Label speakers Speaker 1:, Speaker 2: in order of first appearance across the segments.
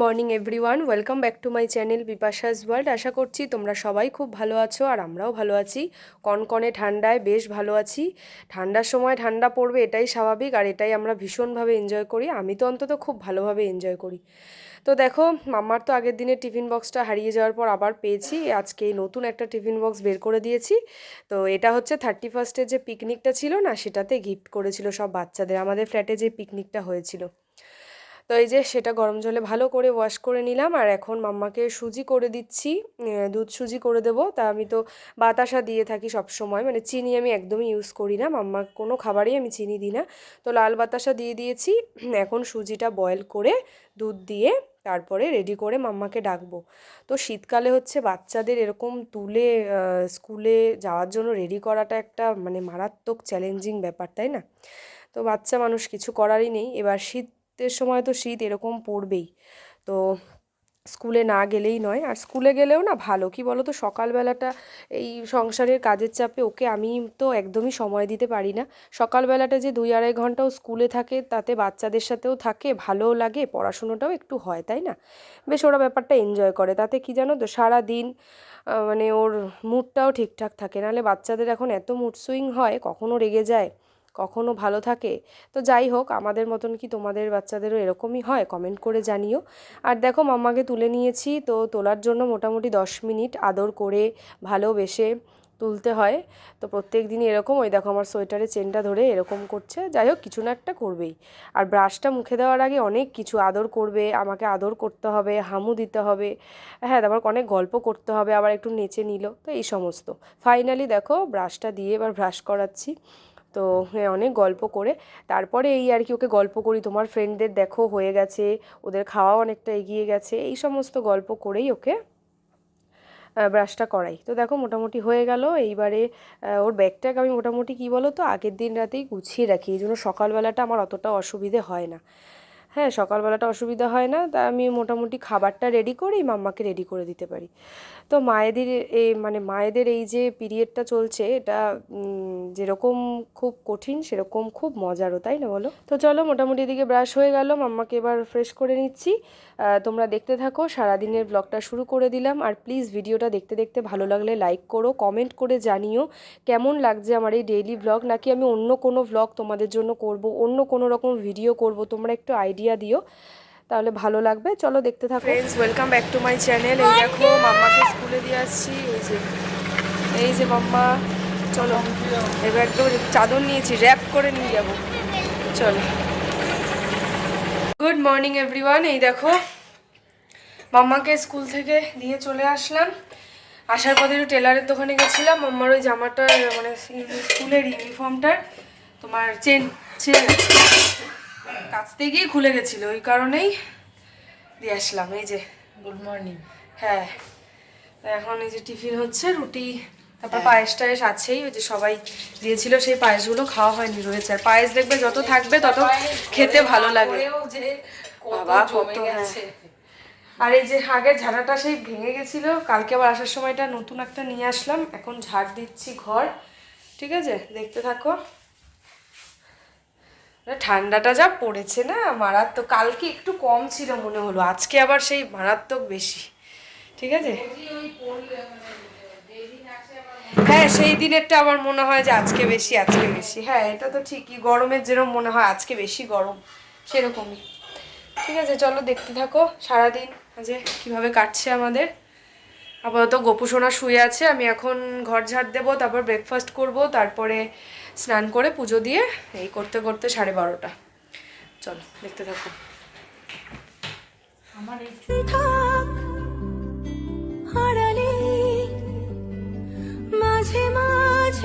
Speaker 1: Morning, everyone. Welcome back to my channel Bipasha's world. আশা করছি তোমরা সবাই খুব ভালো আছো আর আমরাও ভালো আছি। কনকনে ঠান্ডায় বেশ ভালো আছি। ঠান্ডার সময় ঠান্ডা পড়বে, এটাই স্বাভাবিক আর এটাই আমরা ভীষণভাবে এনজয় করি। আমি তো অন্তত খুব ভালোভাবে এনজয় করি। তো দেখো, মাম্মার তো আগের দিনের টিফিন বক্সটা হারিয়ে যাওয়ার পর আবার পেয়েছি। আজকে নতুন একটা টিফিন বক্স বের করে দিয়েছি। তো এটা হচ্ছে থার্টি ফার্স্টের যে পিকনিকটা ছিল না, সেটাতে গিফট করেছিল সব বাচ্চাদের। আমাদের ফ্ল্যাটে যে পিকনিকটা হয়েছিল। তো এই যে সেটা গরম জলে ভালো করে ওয়াশ করে নিলাম, আর এখন মাম্মাকে সুজি করে দিচ্ছি দুধ সুজি করে দেবো। তা আমি তো বাতাসা দিয়ে থাকি সব সময় মানে চিনি আমি একদমই ইউজ করি না, মাম্মা কোনো খাবারেই আমি চিনি দিই না। তো লাল বাতাসা দিয়ে দিয়েছি, এখন সুজিটা বয়েল করে দুধ দিয়ে তারপরে রেডি করে মাম্মাকে ডাকবো। তো শীতকালে হচ্ছে বাচ্চাদের এরকম তুলে স্কুলে যাওয়ার জন্য রেডি করাটা একটা মানে মারাত্মক চ্যালেঞ্জিং ব্যাপার, তাই না? তো বাচ্চা মানুষ কিছু করারই নেই। এবার শীতের সময় তো শীত এরকম পড়বেই। তো স্কুলে না গেলেই নয়। আর স্কুলে গেলেও না ভালো। কি বলো তো সকালবেলাটা এই সংসারের কাজের চাপে ওকে আমি তো একদমই সময় দিতে পারি না। সকালবেলাটা যে দুই আড়াই ঘন্টাও স্কুলে থাকে, তাতে বাচ্চাদের সাথেও থাকে, ভালোও লাগে, পড়াশুনোটাও একটু হয়, তাই না? বেশ ওরা ব্যাপারটা এনজয় করে। তাতে কি জানো তো? সারা দিন মানে ওর মুডটাও ঠিকঠাক থাকে। নাহলে বাচ্চাদের এখন এত মুড সুইং হয়, কখনো রেগে যায়। কখনো ভালো থাকে? তো যাই হোক, আমাদের মতন কি তোমাদের বাচ্চাদেরও এরকমই হয়? কমেন্ট করে জানিও। আর দেখো, মাম্মাকে তুলে নিয়েছি, তো তোলার জন্য মোটামুটি দশ মিনিট আদর করে ভালোবেসে তুলতে হয়। তো প্রত্যেক দিনই এরকম, ওই দেখো আমার সোয়েটারে চেনটা ধরে এরকম করছে। যাই হোক, কিছু না একটা করবেই। আর ব্রাশটা মুখে দেওয়ার আগে অনেক কিছু আদর করবে, আমাকে আদর করতে হবে, হামু দিতে হবে। হ্যাঁ তারপর অনেক গল্প করতে হবে, আবার একটু নেচে নিল। তো এই সমস্ত। ফাইনালি দেখো ব্রাশটা দিয়ে এবার ব্রাশ করাচ্ছি। তো হ্যাঁ অনেক গল্প করে। তারপরে এই আর কি, ওকে গল্প করি, তোমার ফ্রেন্ডদের দেখো, হয়ে গেছে, ওদের খাওয়া অনেকটা এগিয়ে গেছে, এই সমস্ত গল্প করেই ওকে ব্রাশটা করাই। তো দেখো, মোটামুটি হয়ে গেল, এইবারে ওর ব্যাগটাকে আমি মোটামুটি কী বলো তো আগের দিন রাতেই গুছিয়ে রাখি, এই জন্য সকালবেলাটা আমার অতটা অসুবিধে হয় না। হ্যাঁ সকালবেলাটা অসুবিধা হয় না। তা আমি মোটামুটি খাবারটা রেডি করেই মাম্মাকে রেডি করে দিতে পারি। তো মায়েদের এই মানে মায়েদের এই যে পিরিয়ডটা চলছে, এটা যেরকম খুব কঠিন, সেরকম খুব মজারও, তাই না বলো? তো চলো, মোটামুটি এদিকে ব্রাশ হয়ে গেল, মাম্মাকে এবার ফ্রেশ করে নিচ্ছি। তোমরা দেখতে থাকো, সারাদিনের ব্লগটা শুরু করে দিলাম। আর প্লিজ ভিডিওটা দেখতে দেখতে ভালো লাগলে লাইক করো কমেন্ট করে জানিও কেমন লাগছে আমার এই ডেইলি ব্লগ নাকি আমি অন্য কোনো ব্লগ তোমাদের জন্য করব, অন্য কোনো রকম ভিডিও করব, তোমরা একটু আইডিয়া দিও, তাহলে ভালো লাগবে। চলো দেখতে থাকো। Friends welcome back to my channel এই দেখো, মাম্মাকে স্কুলে দিয়ে আসছি। এই যে এই যে মাম্মা, চলো। এবার একদম চাদর নিয়েছি র্যাপ করে নিয়ে যাব। চলো। গুড মর্নিং এভরিওয়ান এই দেখো মাম্মাকে স্কুল থেকে দিয়ে চলে আসলাম। আসার পথে একটু টেলারের দোকানে গেছিলাম। মাম্মার ওই জামাটার মানে স্কুলের ইউনিফর্মটার তোমার চেন চেন কাচতে গিয়ে খুলে গেছিল ওই কারণেই দিয়ে আসলাম। এই যে
Speaker 2: গুড মর্নিং
Speaker 1: হ্যাঁ। এখন এই যে টিফিন হচ্ছে রুটি তারপর পায়েস টায়েস আছেই ওই যে সবাই দিয়েছিল সেই পায়েসগুলো খাওয়া হয়নি রয়েছে। আর পায়েস দেখবে যত থাকবে তত খেতে ভালো লাগে।
Speaker 2: যে
Speaker 1: বাবা কত হ্যাঁ। আর এই যে আগের ঝাড়াটা সেই ভেঙে গেছিল কালকে আবার আসার সময়টা নতুন একটা নিয়ে আসলাম। এখন ঝাড় দিচ্ছি ঘর ঠিক আছে? দেখতে থাকো। ঠান্ডাটা যা পড়েছে না মারাত্মক। কালকে একটু কম ছিল মনে হলো আজকে আবার সেই মারাত্মক বেশি ঠিক আছে? হ্যাঁ সেই দিনেরটা আমার মনে হয় যে আজকে বেশি আজকে বেশি। হ্যাঁ এটা তো ঠিকই। গরমের যেরকম মনে হয় আজকে বেশি গরম, সেরকমই। ঠিক আছে, চলো দেখতে থাকো সারাদিন যে কীভাবে কাটছে আমাদের। আপাতত গোপুসোনা শুয়ে আছে, আমি এখন ঘর ঝাড় দেবো, তারপর ব্রেকফাস্ট করব, তারপরে স্নান করে পুজো দিয়ে এই করতে করতে সাড়ে বারোটা। চলো, দেখতে থাকো।
Speaker 2: আমার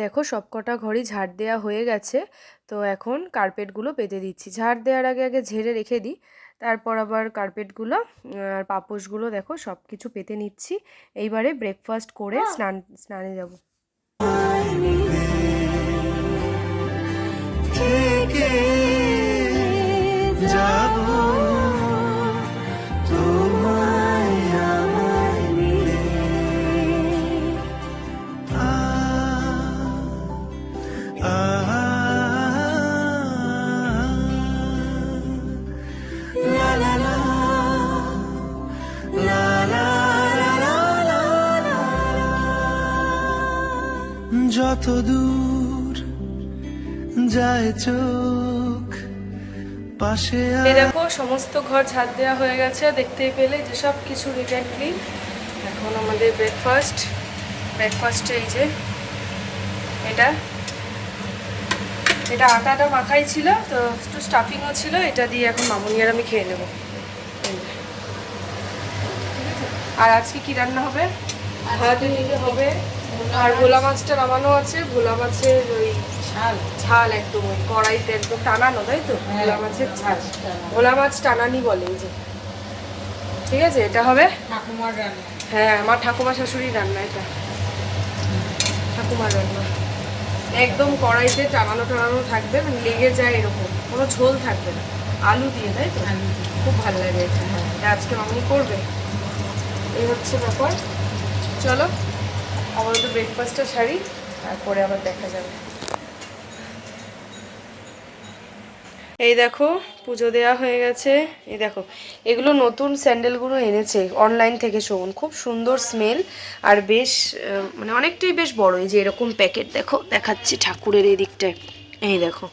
Speaker 1: দেখো সবকটা ঘরই ঝাড় দেওয়া হয়ে গেছে। তো এখন কার্পেটগুলো পেতে দিচ্ছি। ঝাড় দেওয়ার আগে আগে ঝেড়ে রেখে দিই। তারপর আবার কার্পেটগুলো আর পাপোশগুলো দেখো সব কিছু পেতে নিচ্ছি। এইবারে ব্রেকফাস্ট করে স্নান স্নানে যাব।
Speaker 3: যাব যত দূর যায় চোখ পাশে
Speaker 1: দেখো সমস্ত ঘর ঝাড় দেওয়া হয়ে গেছে। দেখতেই পেলে যে সব কিছু রিটার্ন ক্লিন এখন আমাদের ব্রেকফাস্ট ব্রেকফাস্টে এই যে এটা। এটা আটাটা মাখাই ছিল তো একটু স্টাফিংও ছিল। এটা দিয়ে এখন মামুনি আর আমি খেয়ে নেব। আর আজকে কি রান্না হবে? ভাত হবে। আর ভোলা মাছটা নামানো আছে ভোলা মাছের ওই ঝাল। ঝাল একদম ওই কড়াইতে একদম টানানো তাই তো? ভোলা মাছের ঝাল। ভোলা মাছ টানানি বলে এই যে। ঠিক আছে এটা হবে?
Speaker 2: ঠাকুমার রান্না।
Speaker 1: হ্যাঁ আমার ঠাকুমা শাশুড়ি রান্না এটা। ঠাকুমার রান্না। একদম কড়াইতে টানানো টানানো থাকবে মানে লেগে যায় এরকম। কোনো ঝোল থাকবে না। আলু দিয়ে তাই তো? খুব ভালো লাগে এটা। এটা আজকে মামনি করবে। এই হচ্ছে ব্যাপার। চলো। আপাতত ব্রেকফাস্টটা সারি, তারপরে আবার দেখা যাবে। এই দেখো, পুজো দেওয়া হয়ে গেছে। এই দেখো, এগুলো নতুন স্যান্ডেলগুলো এনেছে অনলাইন থেকে শোন খুব সুন্দর স্মেল আর বেশ মানে অনেকটাই বেশ বড় এই যে এরকম প্যাকেট দেখো, দেখাচ্ছি ঠাকুরের এই দিকটায় এই দেখো,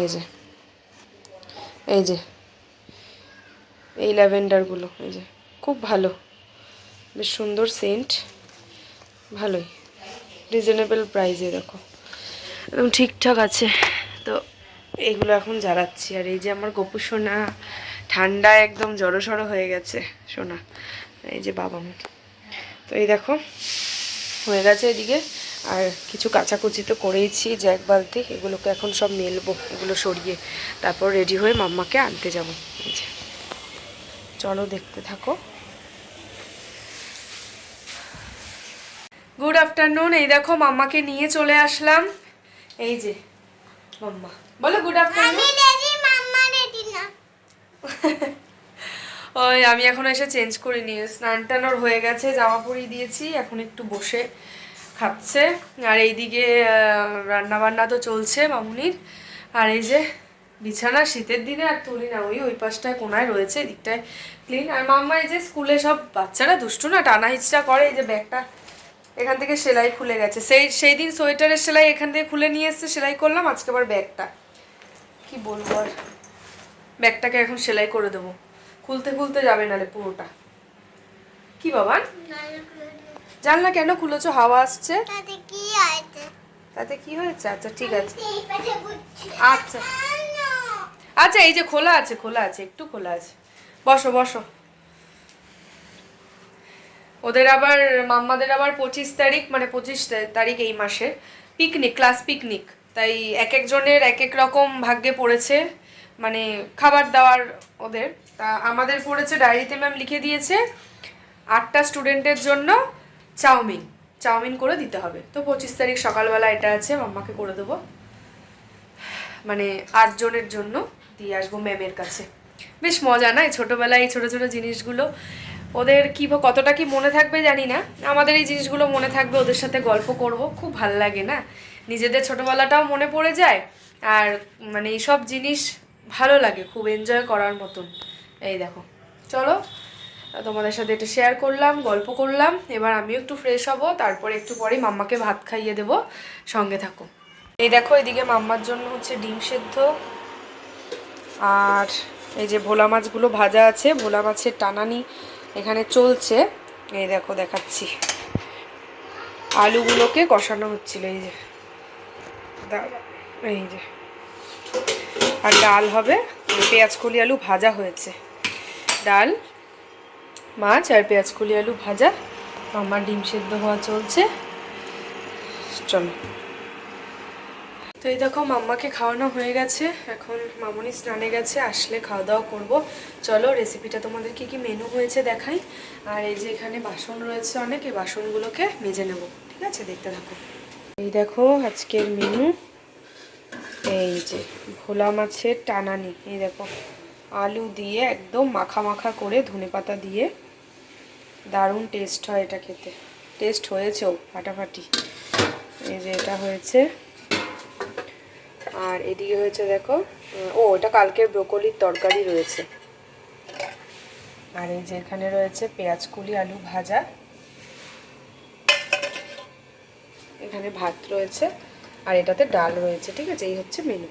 Speaker 1: এই যে এই যে, এই ল্যাভেন্ডারগুলো, এই যে, খুব ভালো, বেশ সুন্দর সেন্ট ভালোই। রিজনেবল প্রাইসে দেখো। একদম ঠিকঠাক আছে। তো এইগুলো এখন জ্বালাচ্ছি। আর এই যে আমার গপু সোনা, ঠান্ডা একদম জড়ো হয়ে গেছে, সোনা। এই যে বাবা মা। তো এই দেখো, হয়ে গেছে এদিকে। আর কিছু কাচাকুচি তো করেইছি এক বালতি। এগুলোকে এখন সব মেলবো, এগুলো সরিয়ে। তারপর রেডি হয়ে মাম্মাকে আনতে যাব। চলো দেখতে থাকো। গুড আফটারনুন এই দেখো মাম্মাকে নিয়ে চলে আসলাম। এই যে মাম্মা। বলো গুড আফটারনুন ওই আমি এখন এসে চেঞ্জ করিনি। স্নান টান ওর হয়ে গেছে জামা পরিয়ে দিয়েছি এখন একটু বসে খাচ্ছে। আর এইদিকে রান্না বান্না তো চলছে মামুনির। আর এই যে বিছানা শীতের দিনে আর তুলি না ওই ওই পাশটায় কোনায় রয়েছে এদিকটায় ক্লিন আর মাম্মা এই যে স্কুলে সব বাচ্চারা দুষ্টু না টানা হিচড়া করে এই যে ব্যাগটা এখান থেকে সেলাই খুলে গেছে। সেই সেই দিন সোয়েটারের সেলাই এখান থেকে খুলে নিয়ে এসছে সেলাই করলাম আজকে আবার ব্যাগটা। কি বলব আর? ব্যাগটাকে এখন সেলাই করে দেবো। খুলতে খুলতে যাবে নালে পুরোটা। কি বাবা? জানলা কেন খুলেছো? হাওয়া আসছে?
Speaker 4: তাতে কি আছে
Speaker 1: তাতে কি হয়েছে? আচ্ছা ঠিক আছে। আচ্ছা। আচ্ছা এই যে খোলা আছে খোলা আছে একটু খোলা আছে। বসো বসো। ওদের আবার, মাম্মাদের আবার পঁচিশ তারিখ মানে পঁচিশ তারিখ এই মাসে পিকনিক ক্লাস পিকনিক তাই এক একজনের এক এক রকম ভাগ্যে পড়েছে মানে খাবার দাবার ওদের। তা আমাদের পড়েছে ডায়েরিতে ম্যাম লিখে দিয়েছে, আটটা স্টুডেন্টের জন্য চাউমিন। চাউমিন করে দিতে হবে। তো পঁচিশ তারিখ সকালবেলা এটা আছে, মাম্মাকে করে দেবো। মানে আটজনের জন্য দিয়ে আসব ম্যামের কাছে। বেশ মজা না এই ছোটোবেলায় এই ছোটো ছোটো জিনিসগুলো? ওদের কী কতটা কি মনে থাকবে জানি না। আমাদের এই জিনিসগুলো মনে থাকবে, ওদের সাথে গল্প করব, খুব ভালো লাগে না। নিজেদের ছোটোবেলাটাও মনে পড়ে যায়, আর মানে এইসব জিনিস ভালো লাগে, খুব এনজয় করার মতন। এই দেখো, চলো, তোমাদের সাথে এটা শেয়ার করলাম, গল্প করলাম, এবার আমিও একটু ফ্রেশ হব, তারপরে একটু পরেই মাম্মাকে ভাত খাইয়ে দেবো, সঙ্গে থাকো। এই দেখো, এদিকে মাম্মার জন্য হচ্ছে ডিম সেদ্ধ, আর এই যে ভোলা মাছগুলো ভাজা আছে, ভোলা মাছের টানানি এখানে চলছে। এই দেখো, দেখাচ্ছি। আলুগুলোকে কষানো হচ্ছিল, এই যে। এই যে। আর ডাল হবে পেঁয়াজ কলি আলু ভাজা হয়েছে। ডাল, মাছ আর পেঁয়াজ কলি আলু ভাজা। আমার ডিম সেদ্ধ হওয়া চলছে। চলো। তো এই দেখো মাম্মাকে খাওয়ানো হয়ে গেছে। এখন মামনি স্নানে গেছে, আসলে খাওয়া দাওয়া করব। চলো রেসিপিটা তোমাদের কি কি মেনু হয়েছে দেখাই। আর এই যে এখানে বাসন রয়েছে অনেক, এই বাসনগুলোকে মেজে নেব। ঠিক আছে? দেখতে থাকো। এই দেখো আজকের মেনু এই যে ভোলা মাছের টানানি। এই দেখো, আলু দিয়ে একদম মাখা মাখা করে ধনে পাতা দিয়ে। দারুণ টেস্ট হয় এটা খেতে। টেস্ট হয়েছেও, ফাটাফাটি। এই যে এটা হয়েছে। আর এদিকে হয়েছে দেখো ও এটা কালকের ব্রোকলির তরকারি রয়েছে। আর এই যে এখানে রয়েছে পেঁয়াজ কুলি, আলু ভাজা। এখানে ভাত রয়েছে, আর এটাতে ডাল রয়েছে, ঠিক আছে? এই হচ্ছে মেনু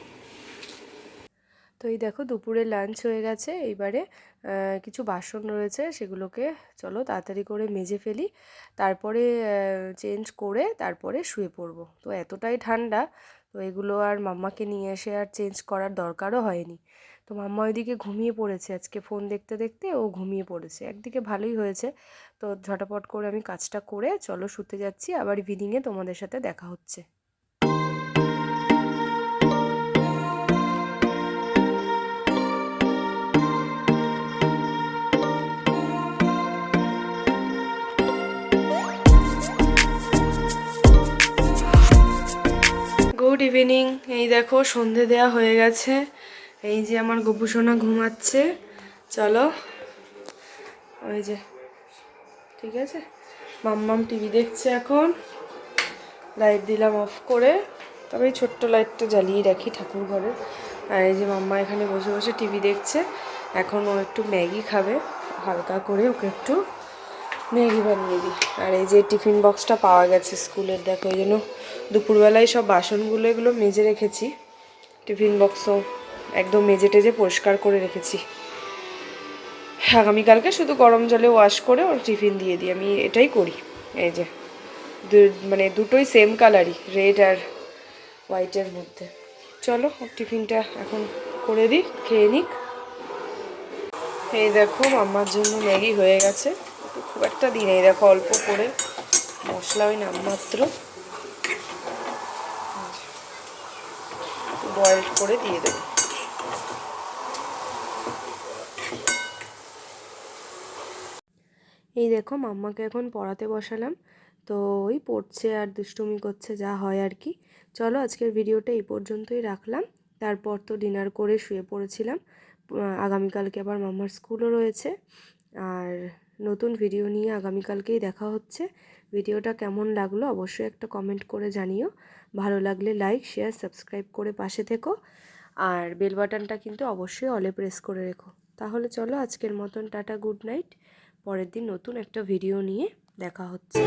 Speaker 1: তো এই দেখো, দুপুরে লাঞ্চ হয়ে গেছে। এইবারে কিছু বাসন রয়েছে, সেগুলোকে চলো তাড়াতাড়ি করে মেজে ফেলি। তারপরে চেঞ্জ করে তারপরে শুয়ে পড়ব। তো এতটাই ঠান্ডা তো এগুলো আর মাম্মাকে নিয়ে এসে আর চেঞ্জ করার দরকারও হয়নি। তো মাম্মা ওইদিকে ঘুমিয়ে পড়েছে। আজকে ফোন দেখতে দেখতে ও ঘুমিয়ে পড়েছে। একদিকে ভালোই হয়েছে। তো ঝটাপট করে আমি কাজটা করে চলো শুতে যাচ্ছি। আবার ইভিনিংয়ে তোমাদের সাথে দেখা হচ্ছে। ইভিনিং এই দেখো, সন্ধে দেয়া হয়ে গেছে। এই যে আমার গোপুসোনা ঘুমাচ্ছে। চলো, ওই যে, ঠিক আছে? মাম্মাম টিভি দেখছে এখন। লাইট দিলাম অফ করে। তবে এই ছোট্ট লাইটটা জ্বালিয়ে রাখি ঠাকুর ঘরে। আর এই যে মাম্মা এখানে বসে বসে টিভি দেখছে। এখন ও একটু ম্যাগি খাবে, হালকা করে ওকে একটু ম্যাগি বানিয়ে দিই। আর এই যে টিফিন বক্সটা পাওয়া গেছে স্কুলের, দেখো ওই জন্য দুপুরবেলায় সব বাসনগুলো এগুলো মেজে রেখেছি। টিফিন বক্সও একদম মেজে টেজে পরিষ্কার করে রেখেছি। আগামীকালকে শুধু গরম জলে ওয়াশ করে ওর টিফিন দিয়ে দিই। আমি এটাই করি। এই যে মানে দুটোই সেম কালারই রেড আর হোয়াইটের মধ্যে। চলো, ওর টিফিনটা এখন করে দিই, খেয়ে নিক। এই দেখো আমার জন্য ম্যাগি হয়ে গেছে। খুব একটা দিন এই দেখো অল্প করে মশলা ওই নামমাত্র বয়েল করে দিয়ে দেবো। এই দেখো মাম্মাকে এখন পড়াতে বসালাম, তো ওই পড়ছে আর দুষ্টুমি করছে, যা হয় আর কি। চলো আজকের ভিডিওটা এই পর্যন্তই রাখলাম। তারপর তো ডিনার করে শুয়ে পড়েছিলাম আগামীকালকে আবার মাম্মার স্কুলও রয়েছে, আর নতুন ভিডিও নিয়ে আগামীকালকেই দেখা হচ্ছে। ভিডিওটা কেমন লাগল অবশ্যই একটা কমেন্ট করে জানিও। ভালো লাগলে লাইক শেয়ার সাবস্ক্রাইব করে পাশে থেকো। আর বেল বাটনটা কিন্তু অবশ্যই অলে প্রেস করে রেখো। তাহলে চলো আজকের মতন টাটা গুড নাইট পরের দিন নতুন একটা ভিডিও নিয়ে দেখা হচ্ছে।